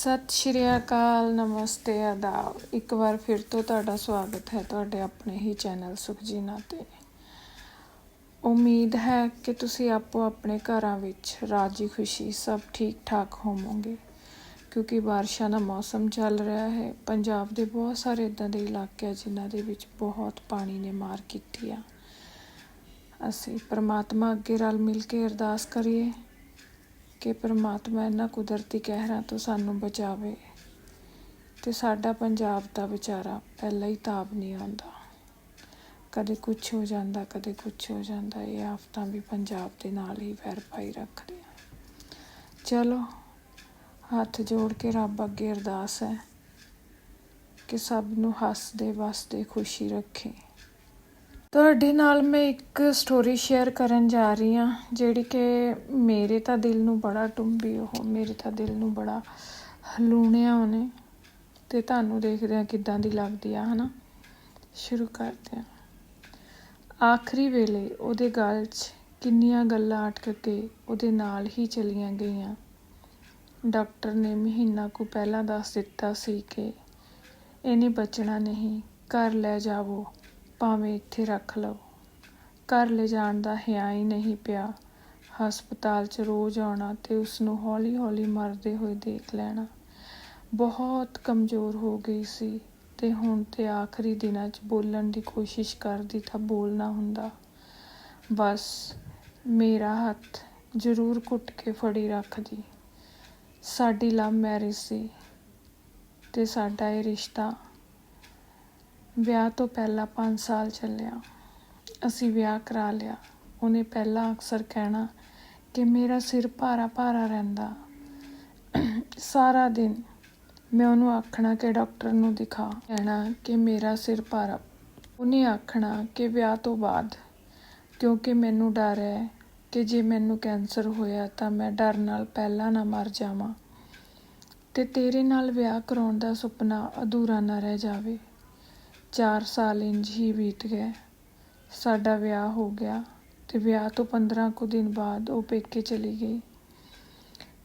ਸਤਿ ਸ਼੍ਰੀ ਅਕਾਲ, ਨਮਸਤੇ, ਆਦਾਬ। ਇੱਕ ਵਾਰ ਫਿਰ ਤੋਂ ਤੁਹਾਡਾ ਸਵਾਗਤ ਹੈ ਤੁਹਾਡੇ ਆਪਣੇ ਹੀ ਚੈਨਲ ਸੁਖਜੀਨਾ ਤੇ ਉਮੀਦ ਹੈ ਕਿ ਤੁਸੀਂ ਆਪੋ ਆਪਣੇ ਘਰਾਂ ਵਿੱਚ ਰਾਜੀ ਖੁਸ਼ੀ ਸਭ ਠੀਕ ਠਾਕ ਹੋਵੋਗੇ, ਕਿਉਂਕਿ ਬਾਰਿਸ਼ਾਂ ਦਾ ਮੌਸਮ ਚੱਲ ਰਿਹਾ ਹੈ। ਪੰਜਾਬ ਦੇ ਬਹੁਤ ਸਾਰੇ ਇਦਾਂ ਦੇ ਇਲਾਕੇ ਆ ਜਿਨ੍ਹਾਂ ਦੇ ਵਿੱਚ ਬਹੁਤ ਪਾਣੀ ਨੇ ਮਾਰ ਕੀਤੀ ਆ। ਅਸੀਂ ਪ੍ਰਮਾਤਮਾ ਅੱਗੇ ਰਲ ਮਿਲ ਕੇ ਅਰਦਾਸ ਕਰੀਏ। ਕਿ ਪਰਮਾਤਮਾ ਇਹਨਾਂ ਕੁਦਰਤੀ ਕਹਿਰਾਂ ਤੋਂ ਸਾਨੂੰ ਬਚਾਵੇ ਤੇ ਸਾਡਾ ਪੰਜਾਬ ਦਾ ਵਿਚਾਰਾ ਪਹਿਲਾਂ ਹੀ ਤਾਪ ਨਹੀਂ ਆਉਂਦਾ। ਕਦੇ ਕੁਝ ਹੋ ਜਾਂਦਾ, ਕਦੇ ਕੁਝ ਹੋ ਜਾਂਦਾ, ਇਹ ਆਫਤਾਂ ਵੀ ਪੰਜਾਬ ਦੇ ਨਾਲ ਹੀ ਵੈਰ ਪਾਈ ਰੱਖਦੀਆਂ ਚਲੋ, ਹੱਥ ਜੋੜ ਕੇ ਰੱਬ ਅੱਗੇ ਅਰਦਾਸ ਹੈ ਕਿ ਸਭ ਨੂੰ ਹੱਸਦੇ, ਵਸਦੇ, ਖੁਸ਼ੀ ਰੱਖੇ। ਤੁਹਾਡੇ ਨਾਲ ਮੈਂ ਇੱਕ ਸਟੋਰੀ ਸ਼ੇਅਰ ਕਰਨ ਜਾ ਰਹੀ ਹਾਂ, ਜਿਹੜੀ ਕਿ ਮੇਰੇ ਤਾਂ ਦਿਲ ਨੂੰ ਬੜਾ ਟੁੰਬੀ ਉਹ, ਮੇਰੇ ਤਾਂ ਦਿਲ ਨੂੰ ਬੜਾ ਹਲੂਣਿਆ ਉਹਨੇ। ਤੇ ਤੁਹਾਨੂੰ ਦੇਖਦੇ ਆ ਕਿੱਦਾਂ ਦੀ ਲੱਗਦੀ ਆ, ਹਨਾ? ਸ਼ੁਰੂ ਕਰਦੇ ਆ ਆਖਰੀ ਵੇਲੇ ਉਹਦੇ ਗਲ 'ਚ ਕਿੰਨੀਆਂ ਗੱਲਾਂ ਅਟਕ ਕੇ ਉਹਦੇ ਨਾਲ ਹੀ ਚਲੀਆਂ ਗਈਆਂ। ਡਾਕਟਰ ਨੇ ਮਹੀਨਾ ਕੁ ਪਹਿਲਾਂ ਦੱਸ ਦਿੱਤਾ ਸੀ ਕਿ, ਇਹਨੇ ਬਚਣਾ ਨਹੀਂ, ਘਰ ਲੈ ਜਾਵੋ। ਭਾਵੇਂ ਇੱਥੇ ਰੱਖ ਲਓ। ਘਰ ਲਿਜਾਣ ਦਾ ਹਿਆ ਹੀ ਨਹੀਂ ਪਿਆ। ਹਸਪਤਾਲ 'ਚ ਰੋਜ਼ ਆਉਣਾ ਤੇ ਉਸ ਨੂੰ ਹੌਲੀ-ਹੌਲੀ ਮਰਦੇ ਹੋਏ ਦੇਖ ਲੈਣਾ। ਬਹੁਤ ਕਮਜ਼ੋਰ ਹੋ ਗਈ ਸੀ ਤੇ ਹੁਣ ਤੇ ਆਖਰੀ ਦਿਨਾਂ 'ਚ ਬੋਲਣ ਦੀ ਕੋਸ਼ਿਸ਼ ਕਰਦੀ ਤਾਂ ਬੋਲਣਾ ਹੁੰਦਾ। ਬਸ ਮੇਰਾ ਹੱਥ ਜ਼ਰੂਰ ਘੁੱਟ ਕੇ ਫੜੀ ਰੱਖਦੀ। ਸਾਡੀ ਲਵ ਮੈਰਿਜ ਸੀ ਤੇ ਸਾਡਾ ਇਹ ਰਿਸ਼ਤਾ ਵਿਆਹ ਤੋਂ ਪਹਿਲਾਂ 5 ਸਾਲ ਚੱਲਿਆ। ਅਸੀਂ ਵਿਆਹ ਕਰਾ ਲਿਆ। ਉਹਨੇ ਪਹਿਲਾਂ ਅਕਸਰ ਕਹਿਣਾ ਕਿ ਮੇਰਾ ਸਿਰ ਭਾਰਾ ਭਾਰਾ ਰਹਿੰਦਾ। ਸਾਰਾ ਦਿਨ ਮੈਂ ਉਹਨੂੰ ਆਖਣਾ ਕਿ ਡਾਕਟਰ ਨੂੰ ਦਿਖਾ। ਕਹਿਣਾ ਕਿ ਮੇਰਾ ਸਿਰ ਭਾਰਾ। ਉਹਨੇ ਆਖਣਾ ਕਿ ਵਿਆਹ ਤੋਂ ਬਾਅਦ, ਕਿਉਂਕਿ ਮੈਨੂੰ ਡਰ ਹੈ ਕਿ ਜੇ ਮੈਨੂੰ ਕੈਂਸਰ ਹੋਇਆ ਤਾਂ ਮੈਂ ਡਰ ਨਾਲ ਪਹਿਲਾਂ ਨਾ ਮਰ ਜਾਵਾਂ। ਤੇ ਤੇਰੇ ਨਾਲ ਵਿਆਹ ਕਰਾਉਣ ਦਾ ਸੁਪਨਾ ਅਧੂਰਾ ਨਾ ਰਹਿ ਜਾਵੇ। ਚਾਰ ਸਾਲ ਇੰਜ ਹੀ ਬੀਤ ਗਏ। ਸਾਡਾ ਵਿਆਹ ਹੋ ਗਿਆ ਅਤੇ ਵਿਆਹ ਤੋਂ 15 ਕੁ ਦਿਨ ਬਾਅਦ ਉਹ ਪੇਕੇ ਚਲੀ ਗਈ।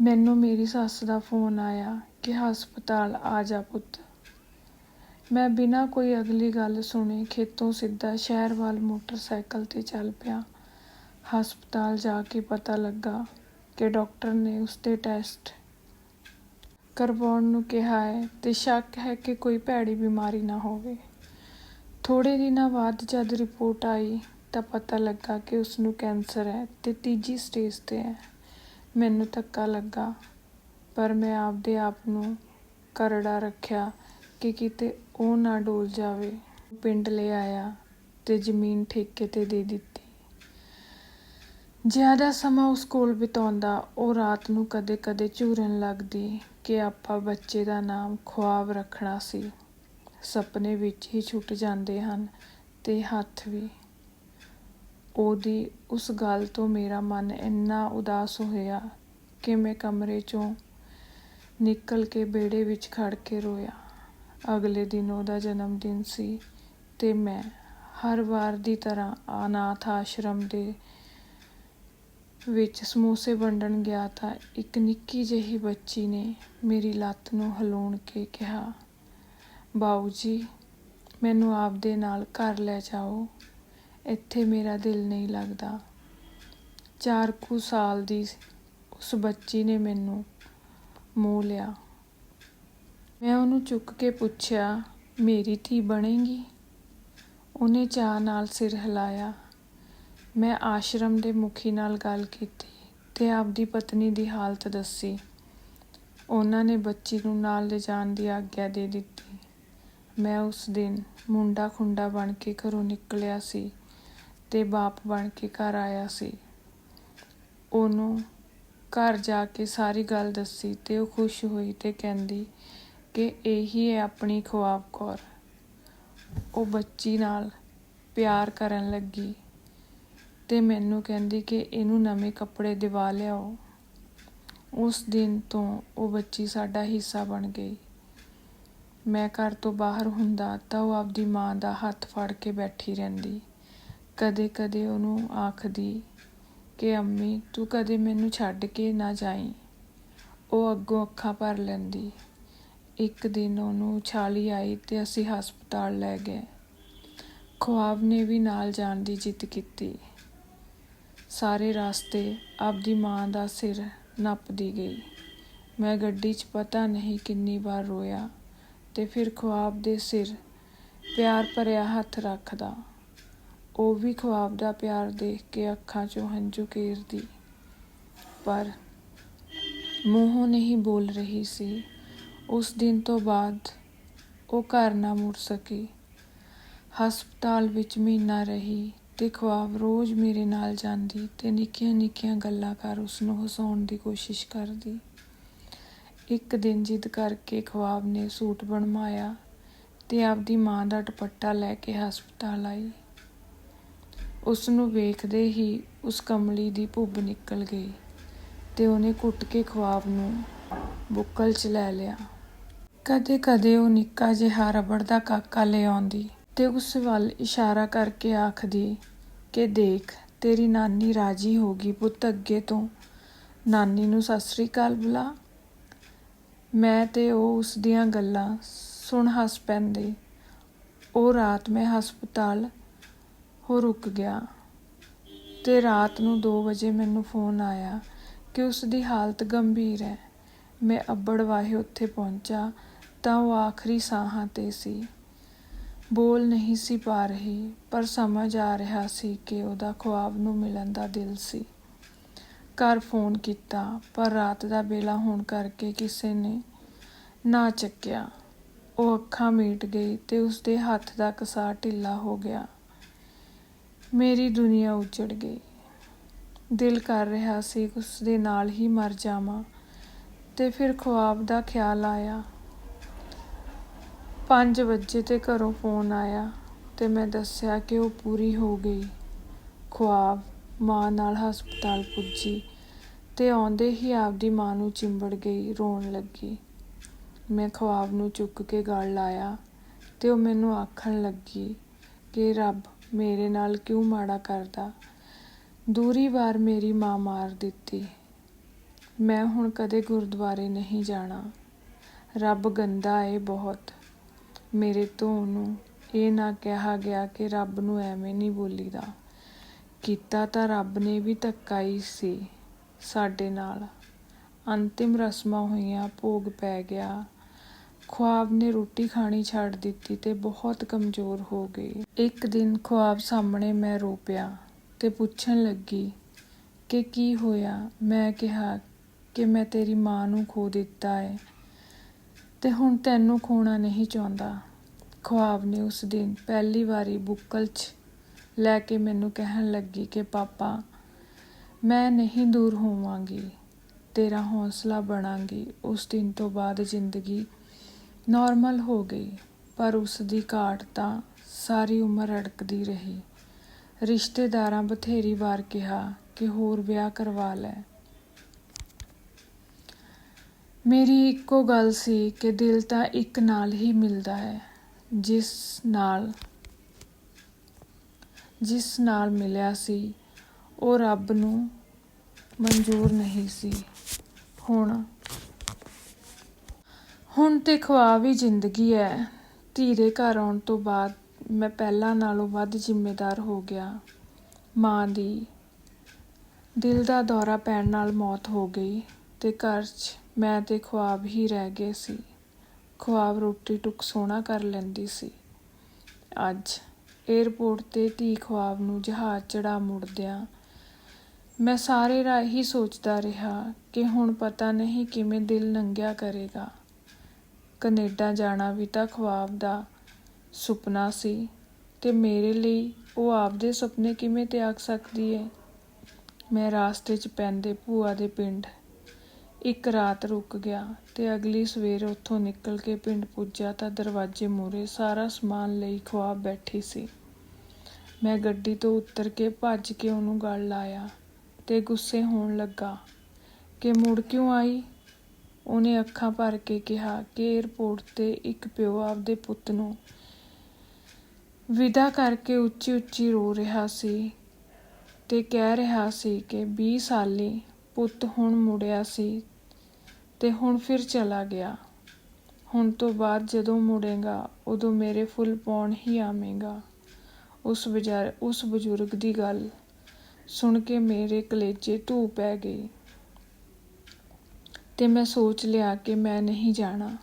ਮੈਨੂੰ ਮੇਰੀ ਸੱਸ ਦਾ ਫੋਨ ਆਇਆ ਕਿ ਹਸਪਤਾਲ ਆ ਜਾ ਪੁੱਤ। ਮੈਂ ਬਿਨਾਂ ਕੋਈ ਅਗਲੀ ਗੱਲ ਸੁਣੇ ਖੇਤੋਂ ਸਿੱਧਾ ਸ਼ਹਿਰ ਵੱਲ ਮੋਟਰਸਾਈਕਲ ਤੇ ਚੱਲ ਪਿਆ। ਹਸਪਤਾਲ ਜਾ ਕੇ ਪਤਾ ਲੱਗਾ ਕਿ ਡਾਕਟਰ ਨੇ ਉਸਦੇ ਟੈਸਟ ਕਰਵਾਉਣ ਨੂੰ ਕਿਹਾ ਹੈ ਤੇ ਸ਼ੱਕ ਹੈ ਕਿ ਕੋਈ ਭੈੜੀ ਬਿਮਾਰੀ ਨਾ ਹੋਵੇ। ਥੋੜ੍ਹੇ ਦਿਨਾਂ ਬਾਅਦ ਜਦ ਰਿਪੋਰਟ ਆਈ ਤਾਂ ਪਤਾ ਲੱਗਾ ਕਿ ਉਸ ਨੂੰ ਕੈਂਸਰ ਹੈ ਅਤੇ ਤੀਜੀ ਸਟੇਜ ਤੇ ਹੈ। ਮੈਨੂੰ ਧੱਕਾ ਲੱਗਾ, ਪਰ ਮੈਂ ਆਪਦੇ ਆਪ ਨੂੰ ਕਰੜਾ ਰੱਖਿਆ ਕਿ ਕਿਤੇ ਉਹ ਨਾ ਡੋਲ ਜਾਵੇ। ਪਿੰਡ ਲੈ ਆਇਆ ਤੇ ਜ਼ਮੀਨ ਠੇਕੇ ਤੇ ਦੇ ਦਿੱਤੀ। ਜ਼ਿਆਦਾ ਸਮਾਂ ਉਸ ਕੋਲ ਬਿਤਾਉਂਦਾ, ਉਹ ਰਾਤ ਨੂੰ ਕਦੇ-ਕਦੇ ਝੂਰਨ ਲੱਗਦੀ ਕਿ ਆਪਾਂ ਬੱਚੇ ਦਾ ਨਾਮ ਖੁਆਬ ਰੱਖਣਾ ਸੀ। ਸੁਪਨੇ ਵਿੱਚ ਹੀ ਛੁੱਟ ਜਾਂਦੇ ਹਨ ਤੇ ਹੱਥ ਵੀ। ਉਹਦੀ ਉਸ ਗੱਲ ਤੋਂ ਮੇਰਾ ਮਨ ਇੰਨਾ ਉਦਾਸ ਹੋਇਆ ਕਿ ਮੈਂ ਕਮਰੇ ਚੋਂ ਨਿਕਲ ਕੇ ਬੇੜੇ ਵਿੱਚ ਖੜ ਕੇ ਰੋਇਆ। ਅਗਲੇ ਦਿਨ ਉਹਦਾ ਜਨਮ ਦਿਨ ਸੀ ਤੇ ਮੈਂ ਹਰ ਵਾਰ ਦੀ ਤਰ੍ਹਾਂ ਅਨਾਥ ਆਸ਼ਰਮ ਦੇ ਵਿੱਚ ਸਮੋਸੇ ਵੰਡਣ ਗਿਆ ਤਾਂ ਇੱਕ ਨਿੱਕੀ ਜਿਹੀ ਬੱਚੀ ਨੇ ਮੇਰੀ ਲੱਤ ਨੂੰ ਹਲਾਉਣ ਕੇ ਕਿਹਾ ਬਾਊ ਜੀ, ਮੈਨੂੰ ਆਪਦੇ ਨਾਲ ਘਰ ਲੈ ਜਾਓ। ਇੱਥੇ ਮੇਰਾ ਦਿਲ ਨਹੀਂ ਲੱਗਦਾ। ਚਾਰ ਕੁ ਸਾਲ ਦੀ ਉਸ ਬੱਚੀ ਨੇ ਮੈਨੂੰ ਮੋਹ ਲਿਆ। ਮੈਂ ਉਹਨੂੰ ਚੁੱਕ ਕੇ ਪੁੱਛਿਆ, ਮੇਰੀ ਧੀ ਬਣੇਗੀ? ਉਹਨੇ ਚਾਹ ਨਾਲ ਸਿਰ ਹਿਲਾਇਆ। ਮੈਂ ਆਸ਼ਰਮ ਦੇ ਮੁਖੀ ਨਾਲ ਗੱਲ ਕੀਤੀ ਤੇ ਆਪਦੀ ਪਤਨੀ ਦੀ ਹਾਲਤ ਦੱਸੀ। ਉਹਨਾਂ ਨੇ ਬੱਚੀ ਨੂੰ ਨਾਲ ਲਿਜਾਣ ਦੀ ਆਗਿਆ ਦੇ ਦਿੱਤੀ। ਮੈਂ ਉਸ ਦਿਨ ਮੁੰਡਾ ਖੁੰਡਾ ਬਣ ਕੇ ਘਰੋਂ ਨਿਕਲਿਆ ਸੀ ਤੇ ਬਾਪ ਬਣ ਕੇ ਘਰ ਆਇਆ ਸੀ। ਉਹਨੂੰ ਘਰ ਜਾ ਕੇ ਸਾਰੀ ਗੱਲ ਦੱਸੀ ਤੇ ਉਹ ਖੁਸ਼ ਹੋਈ ਤੇ ਕਹਿੰਦੀ ਕਿ ਇਹੀ ਹੈ ਆਪਣੀ ਖੁਆਬ ਕੌਰ। ਉਹ ਬੱਚੀ ਨਾਲ ਪਿਆਰ ਕਰਨ ਲੱਗੀ ਤੇ ਮੈਨੂੰ ਕਹਿੰਦੀ ਕਿ ਇਹਨੂੰ ਨਵੇਂ ਕੱਪੜੇ ਦਿਵਾ ਲਿਆਓ। ਉਸ ਦਿਨ ਤੋਂ ਉਹ ਬੱਚੀ ਸਾਡਾ ਹਿੱਸਾ ਬਣ ਗਈ। ਮੈਂ ਘਰ ਤੋਂ ਬਾਹਰ ਹੁੰਦਾ ਤਾਂ ਉਹ ਆਪਦੀ ਮਾਂ ਦਾ ਹੱਥ ਫੜ ਕੇ ਬੈਠੀ ਰਹਿੰਦੀ। ਕਦੇ-ਕਦੇ ਉਹਨੂੰ ਆਖਦੀ ਕਿ ਅੰਮੀ, ਤੂੰ ਕਦੇ ਮੈਨੂੰ ਛੱਡ ਕੇ ਨਾ ਜਾਈਂ। ਉਹ ਅੱਗੋਂ ਅੱਖਾਂ ਭਰ ਲੈਂਦੀ। ਇੱਕ ਦਿਨ ਉਹਨੂੰ ਉਛਾਲੀ ਆਈ ਤੇ ਅਸੀਂ ਹਸਪਤਾਲ ਲੈ ਗਏ। ਖੁਆਬ ਨੇ ਵੀ ਨਾਲ ਜਾਣ ਦੀ ਜਿੱਦ ਕੀਤੀ। ਸਾਰੇ ਰਸਤੇ ਆਪਦੀ ਮਾਂ ਦਾ ਸਿਰ ਨੱਪਦੀ ਗਈ। ਮੈਂ ਗੱਡੀ 'ਚ ਪਤਾ ਨਹੀਂ ਕਿੰਨੀ ਵਾਰ ਰੋਇਆ। ਤੇ ਫਿਰ ਖੁਆਬ ਦੇ ਸਿਰ ਪਿਆਰ ਭਰਿਆ ਹੱਥ ਰੱਖਦਾ। ਉਹ ਵੀ ਖੁਆਬ ਦਾ ਪਿਆਰ ਦੇਖ ਕੇ ਅੱਖਾਂ 'ਚੋਂ ਹੰਝੂ ਕੇਰਦੀ ਪਰ ਮੂੰਹੋਂ ਨਹੀਂ ਬੋਲ ਰਹੀ ਸੀ। ਉਸ ਦਿਨ ਤੋਂ ਬਾਅਦ ਉਹ ਘਰ ਨਾ ਮੁੜ ਸਕੀ। ਹਸਪਤਾਲ ਵਿੱਚ ਮਹੀਨਾ ਰਹੀ ਤੇ ਖੁਆਬ ਰੋਜ਼ ਮੇਰੇ ਨਾਲ ਜਾਂਦੀ ਤੇ ਨਿੱਕੀਆਂ ਨਿੱਕੀਆਂ ਗੱਲਾਂ ਕਰ ਉਸ ਨੂੰ ਹਸਾਉਣ ਦੀ ਕੋਸ਼ਿਸ਼ ਕਰਦੀ। ਇੱਕ ਦਿਨ ਜਿੱਦ ਕਰਕੇ ਖਵਾਬ ਨੇ ਸੂਟ ਬਣਵਾਇਆ ਤੇ ਆਪਦੀ ਮਾਂ ਦਾ ਦੁਪੱਟਾ ਲੈ ਕੇ ਹਸਪਤਾਲ ਆਈ। ਉਸ ਨੂੰ ਵੇਖਦੇ ਹੀ ਉਸ ਕਮਲੀ ਦੀ ਭੁੱਬ ਨਿਕਲ ਗਈ ਤੇ ਉਹਨੇ ਕੁੱਟ ਕੇ ਖੁਆਬ ਨੂੰ ਬੁੱਕਲ 'ਚ ਲੈ ਲਿਆ। ਕਦੇ ਕਦੇ ਉਹ ਨਿੱਕਾ ਜਿਹਾ ਰਬੜ ਦਾ ਕਾਕਾ ਲੈ ਆਉਂਦੀ ਤੇ ਉਸ ਵੱਲ ਇਸ਼ਾਰਾ ਕਰਕੇ ਆਖਦੀ ਕਿ ਦੇਖ, ਤੇਰੀ ਨਾਨੀ ਰਾਜੀ ਹੋ ਗਈ ਪੁੱਤ ਅੱਗੇ ਤੋਂ। ਨਾਨੀ ਨੂੰ ਸਤਿ ਸ੍ਰੀ ਅਕਾਲ ਬੁਲਾ। ਮੈਂ ਤੇ ਉਹ ਉਸ ਦੀਆਂ ਗੱਲਾਂ ਸੁਣ ਹੱਸ ਪੈਂਦੇ। ਉਹ ਰਾਤ ਮੈਂ ਹਸਪਤਾਲ ਹੋ ਰੁਕ ਗਿਆ ਤੇ ਰਾਤ ਨੂੰ 2 ਵਜੇ ਮੈਨੂੰ ਫੋਨ ਆਇਆ ਕਿ ਉਸ ਦੀ ਹਾਲਤ ਗੰਭੀਰ ਹੈ। ਮੈਂ ਅੱਬੜਵਾਹੇ ਉੱਥੇ ਪਹੁੰਚਾ ਤਾਂ ਉਹ ਆਖਰੀ ਸਾਹਾਂ ਤੇ ਸੀ। ਬੋਲ ਨਹੀਂ ਸੀ ਪਾ ਰਹੀ, ਪਰ ਸਮਝ ਆ ਰਿਹਾ ਸੀ ਕਿ ਉਹਦਾ ਖੁਆਬ ਨੂੰ ਮਿਲਣ ਦਾ ਦਿਲ ਸੀ। ਘਰ ਫੋਨ ਕੀਤਾ, ਪਰ ਰਾਤ ਦਾ ਵੇਲਾ ਹੋਣ ਕਰਕੇ ਕਿਸੇ ਨੇ ਨਾ ਚੱਕਿਆ। ਉਹ ਅੱਖਾਂ ਮੀਟ ਗਈ ਤੇ ਉਸਦੇ ਹੱਥ ਦਾ ਕਸਾ ਢਿੱਲਾ ਹੋ ਗਿਆ। ਮੇਰੀ ਦੁਨੀਆ ਉਜੜ ਗਈ। ਦਿਲ ਕਰ ਰਿਹਾ ਸੀ ਉਸ ਦੇ ਨਾਲ ਹੀ ਮਰ ਜਾਵਾਂ ਤੇ ਫਿਰ ਖੁਆਬ ਦਾ ਖਿਆਲ ਆਇਆ। 5 ਵਜੇ ਤੇ ਘਰੋਂ ਫੋਨ ਆਇਆ ਤੇ ਮੈਂ ਦੱਸਿਆ ਕਿ ਉਹ ਪੂਰੀ ਹੋ ਗਈ। ਖੁਆਬ ਮਾਂ ਨਾਲ ਹਸਪਤਾਲ ਪੁੱਜੀ। ਤੇ ਆਉਂਦੇ ਹੀ ਆਪਦੀ ਮਾਂ ਨੂੰ ਚਿੰਬੜ ਗਈ, ਰੋਣ ਲੱਗੀ। ਮੈਂ ਖੁਆਬ ਨੂੰ ਚੁੱਕ ਕੇ ਗਲ ਲਾਇਆ ਤੇ ਉਹ ਮੈਨੂੰ ਆਖਣ ਲੱਗੀ ਕਿ, ਰੱਬ ਮੇਰੇ ਨਾਲ ਕਿਉਂ ਮਾੜਾ ਕਰਦਾ? ਦੂਰੀ ਵਾਰ ਮੇਰੀ ਮਾਂ ਮਾਰ ਦਿੱਤੀ। ਮੈਂ ਹੁਣ ਕਦੇ ਗੁਰਦੁਆਰੇ ਨਹੀਂ ਜਾਣਾ। ਰੱਬ ਗੰਦਾ ਏ ਬਹੁਤ। ਮੇਰੇ ਤੋਂ ਉਹਨੂੰ ਇਹ ਨਾ ਕਿਹਾ ਗਿਆ ਕਿ ਰੱਬ ਨੂੰ ਐਵੇਂ ਨਹੀਂ ਬੋਲੀਦਾ। ਕੀਤਾ ਤਾਂ ਰੱਬ ਨੇ ਵੀ ਧੱਕਾ ਹੀ ਸੀ। ਸਾਡੇ ਨਾਲ। ਅੰਤਿਮ ਰਸਮਾਂ ਹੋਈਆਂ, ਭੋਗ ਪੈ ਗਿਆ। ਖੁਆਬ ਨੇ ਰੋਟੀ ਖਾਣੀ ਛੱਡ ਦਿੱਤੀ ਤੇ ਬਹੁਤ ਕਮਜ਼ੋਰ ਹੋ ਗਈ। ਇੱਕ ਦਿਨ ਖੁਆਬ ਸਾਹਮਣੇ ਮੈਂ ਰੋ ਪਿਆ ਤੇ ਪੁੱਛਣ ਲੱਗੀ ਕਿ ਕੀ ਹੋਇਆ? ਮੈਂ ਕਿਹਾ ਕਿ ਮੈਂ ਤੇਰੀ ਮਾਂ ਨੂੰ ਖੋ ਦਿੱਤਾ ਹੈ ਤੇ ਹੁਣ ਤੈਨੂੰ ਖੋਣਾ ਨਹੀਂ ਚਾਹੁੰਦਾ। ਖੁਆਬ ਨੇ ਉਸ ਦਿਨ ਪਹਿਲੀ ਵਾਰੀ ਬੁੱਕਲ 'ਚ ਲੈ ਕੇ ਮੈਨੂੰ ਕਹਿਣ ਲੱਗੀ ਕਿ ਪਾਪਾ ਮੈਂ ਨਹੀਂ ਦੂਰ ਹੋਵਾਂਗੀ, ਤੇਰਾ ਹੌਸਲਾ ਬਣਾਂਗੀ। ਉਸ ਦਿਨ ਤੋਂ ਬਾਅਦ ਜ਼ਿੰਦਗੀ ਨਾਰਮਲ ਹੋ ਗਈ, ਪਰ ਉਸ ਦੀ ਘਾਟ ਤਾਂ ਸਾਰੀ ਉਮਰ ਅੜਕਦੀ ਰਹੀ। ਰਿਸ਼ਤੇਦਾਰਾਂ ਬਥੇਰੀ ਵਾਰ ਕਿਹਾ ਕਿ ਹੋਰ ਵਿਆਹ ਕਰਵਾ ਲੈ। ਮੇਰੀ ਇੱਕੋ ਗੱਲ ਸੀ ਕਿ ਦਿਲ ਤਾਂ ਇੱਕ ਨਾਲ ਹੀ ਮਿਲਦਾ ਹੈ, ਜਿਸ ਨਾਲ ਜਿਸ ਨਾਲ ਮਿਲਿਆ ਸੀ। ਉਹ ਰੱਬ ਨੂੰ ਮਨਜ਼ੂਰ ਨਹੀਂ ਸੀ। ਹੁਣ ਹੁਣ ਤੇ ਖੁਆਬ ਹੀ ਜ਼ਿੰਦਗੀ ਹੈ ਧੀਰੇ ਘਰ ਆਉਣ ਤੋਂ ਬਾਅਦ ਮੈਂ ਪਹਿਲਾਂ ਨਾਲੋਂ ਵੱਧ ਜ਼ਿੰਮੇਦਾਰ ਹੋ ਗਿਆ। ਮਾਂ ਦੀ ਦਿਲ ਦਾ ਦੌਰਾ ਪੈਣ ਨਾਲ ਮੌਤ ਹੋ ਗਈ ਤੇ ਘਰ 'ਚ ਮੈਂ ਤੇ ਖੁਆਬ ਹੀ ਰਹਿ ਗਏ ਸੀ। ਖੁਆਬ ਰੋਟੀ ਟੁਕ ਸੋਹਣਾ ਕਰ ਲੈਂਦੀ ਸੀ। ਅੱਜ ਏਅਰਪੋਰਟ ਤੇ ਧੀ ਖੁਆਬ ਨੂੰ ਜਹਾਜ਼ ਚੜਾ ਮੁੜਦਿਆਂ ਮੈਂ ਸਾਰੇ ਰਾਹ ਹੀ ਸੋਚਦਾ ਰਿਹਾ ਕਿ ਹੁਣ ਪਤਾ ਨਹੀਂ ਕਿਵੇਂ ਦਿਲ ਨੰਗਿਆ ਕਰੇਗਾ। ਕੈਨੇਡਾ ਜਾਣਾ ਵੀ ਤਾਂ ਖੁਆਬ ਦਾ ਸੁਪਨਾ ਸੀ ਤੇ ਮੇਰੇ ਲਈ ਉਹ ਆਪਦੇ ਸੁਪਨੇ ਕਿਵੇਂ ਤਿਆਗ ਸਕਦੀ ਹੈ ਮੈਂ ਰਾਸਤੇ 'ਚ ਪੈਂਦੇ ਭੂਆ ਦੇ ਪਿੰਡ। ਇੱਕ ਰਾਤ ਰੁਕ ਗਿਆ ਤੇ ਅਗਲੀ ਸਵੇਰ ਉੱਥੋਂ ਨਿਕਲ ਕੇ ਪਿੰਡ ਪੁੱਜਾ ਤਾਂ ਦਰਵਾਜ਼ੇ ਮੂਹਰੇ ਸਾਰਾ ਸਮਾਨ ਲਈ ਖੁਆਬ ਬੈਠੀ ਸੀ। ਮੈਂ ਗੱਡੀ ਤੋਂ ਉਤਰ ਕੇ ਭੱਜ ਕੇ ਉਹਨੂੰ ਗਲ ਲਾਇਆ। ਤੇ ਗੁੱਸੇ ਹੋਣ ਲੱਗਾ ਕਿ ਮੁੜ ਕਿਉਂ ਆਈ? ਉਹਨੇ ਅੱਖਾਂ ਭਰ ਕੇ ਕਿਹਾ ਕਿ ਏਅਰਪੋਰਟ ਤੇ ਇੱਕ ਪਿਓ ਆਪਦੇ ਪੁੱਤ ਨੂੰ ਵਿਦਾ ਕਰਕੇ ਉੱਚੀ ਉੱਚੀ ਰੋ ਰਿਹਾ ਸੀ ਤੇ ਕਹਿ ਰਿਹਾ ਸੀ ਕਿ 20 ਸਾਲੀ ਪੁੱਤ ਹੁਣ ਮੁੜਿਆ ਸੀ ਤੇ ਹੁਣ ਫਿਰ ਚਲਾ ਗਿਆ। ਹੁਣ ਤੋਂ ਬਾਅਦ ਜਦੋਂ ਮੁੜੇਗਾ, ਉਦੋਂ ਮੇਰੇ ਫੁੱਲ ਪਾਉਣ ਹੀ ਆਵੇਂਗਾ। ਉਸ ਬਜ਼ਾਰ ਉਸ ਬਜ਼ੁਰਗ ਦੀ ਗੱਲ ਸੁਣ ਕੇ ਮੇਰੇ ਕਲੇਜੇ ਧੂ ਪੈ ਗਈ ਤੇ ਮੈਂ ਸੋਚ ਲਿਆ ਕਿ ਮੈਂ ਨਹੀਂ ਜਾਣਾ।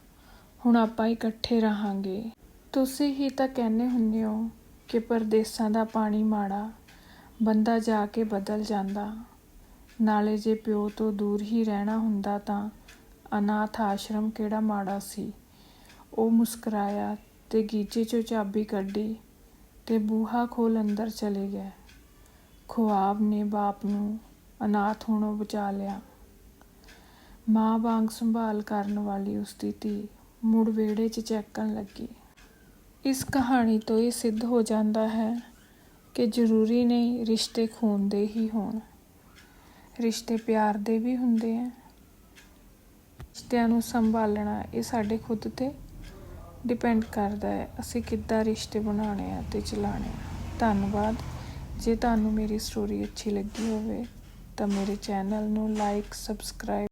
ਹੁਣ ਆਪਾਂ ਇਕੱਠੇ ਰਹਾਂਗੇ। ਤੁਸੀਂ ਹੀ ਤਾਂ ਕਹਿੰਦੇ ਹੁੰਦੇ ਹੋ ਕਿ ਪਰਦੇਸਾਂ ਦਾ ਪਾਣੀ ਮਾੜਾ, ਬੰਦਾ ਜਾ ਕੇ ਬਦਲ ਜਾਂਦਾ। ਨਾਲੇ ਜੇ ਪਿਓ ਤੋਂ ਦੂਰ ਹੀ ਰਹਿਣਾ ਹੁੰਦਾ ਤਾਂ ਅਨਾਥ ਆਸ਼ਰਮ ਕਿਹੜਾ ਮਾੜਾ ਸੀ? ਉਹ ਮੁਸਕਰਾਇਆ ਤੇ ਗੀਚੇ ਚੋਂ ਚਾਬੀ ਕੱਢੀ ਤੇ ਬੂਹਾ ਖੋਲ ਅੰਦਰ ਚਲੇ ਗਿਆ ਖੁਆਬ ਨੇ ਬਾਪ ਨੂੰ ਅਨਾਥ ਹੋਣੋਂ ਬਚਾ ਲਿਆ। ਮਾਂ ਵਾਂਗ ਸੰਭਾਲ ਕਰਨ ਵਾਲੀ ਉਸ ਦੀ ਧੀ ਮੁੜ ਵਿਹੜੇ 'ਚ ਚੈਕਣ ਲੱਗੀ। ਇਸ ਕਹਾਣੀ ਤੋਂ ਇਹ ਸਿੱਧ ਹੋ ਜਾਂਦਾ ਹੈ ਕਿ ਜ਼ਰੂਰੀ ਨਹੀਂ ਰਿਸ਼ਤੇ ਖੂਨ ਦੇ ਹੀ ਹੋਣ। ਰਿਸ਼ਤੇ ਪਿਆਰ ਦੇ ਵੀ ਹੁੰਦੇ ਆ। ਰਿਸ਼ਤਿਆਂ ਨੂੰ ਸੰਭਾਲਣਾ ਇਹ ਸਾਡੇ ਖੁਦ ਤੇ ਡਿਪੈਂਡ ਕਰਦਾ ਹੈ। ਅਸੀਂ ਕਿੱਦਾਂ ਰਿਸ਼ਤੇ ਬਣਾਉਣੇ ਆ ਤੇ ਚਲਾਉਣੇ ਆ। ਧੰਨਵਾਦ। ਜੇ ਤੁਹਾਨੂੰ ਮੇਰੀ ਸਟੋਰੀ ਅੱਛੀ ਲੱਗੀ ਹੋਵੇ ਤਾਂ ਮੇਰੇ ਚੈਨਲ ਨੂੰ ਲਾਈਕ ਸਬਸਕ੍ਰਾਈਬ